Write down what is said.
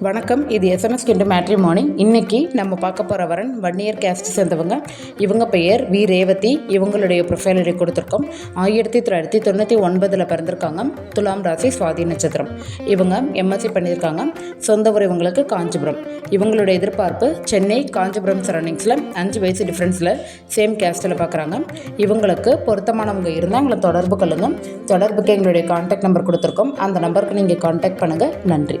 வணக்கம். இது எஸ்எம்எஸ் கிண்டு மார்னிங் இன்னைக்கு நம்ம பார்க்க போகிற வரன் ஒன் இயர் கேஸ்ட் சேர்ந்தவங்க. இவங்க பெயர் வி. ரேவதி. இவங்களுடைய ப்ரொஃபைல் கொடுத்துருக்கோம். ஆயிரத்தி தொள்ளாயிரத்தி தொண்ணூற்றி ஒன்பதில் பிறந்திருக்காங்க. துலாம் ராசி சுவாதி நட்சத்திரம். இவங்க எம்எஸ்சி பண்ணியிருக்காங்க. சொந்த ஊர் இவங்களுக்கு காஞ்சிபுரம். இவங்களுடைய எதிர்பார்ப்பு சென்னை காஞ்சிபுரம் சரௌண்டிங்ஸில் அஞ்சு வயசு டிஃப்ரென்ஸில் சேம் கேஸ்ட்டில் பார்க்குறாங்க இவங்களுக்கு பொருத்தமானவங்க இருந்தால் எங்களை தொடர்பு கொள்ளுங்க. தொடர்புக்கு எங்களுடைய கான்டாக்ட் நம்பர் கொடுத்துருக்கோம். அந்த நம்பருக்கு நீங்கள் காண்டாக்ட் பண்ணுங்கள் நன்றி.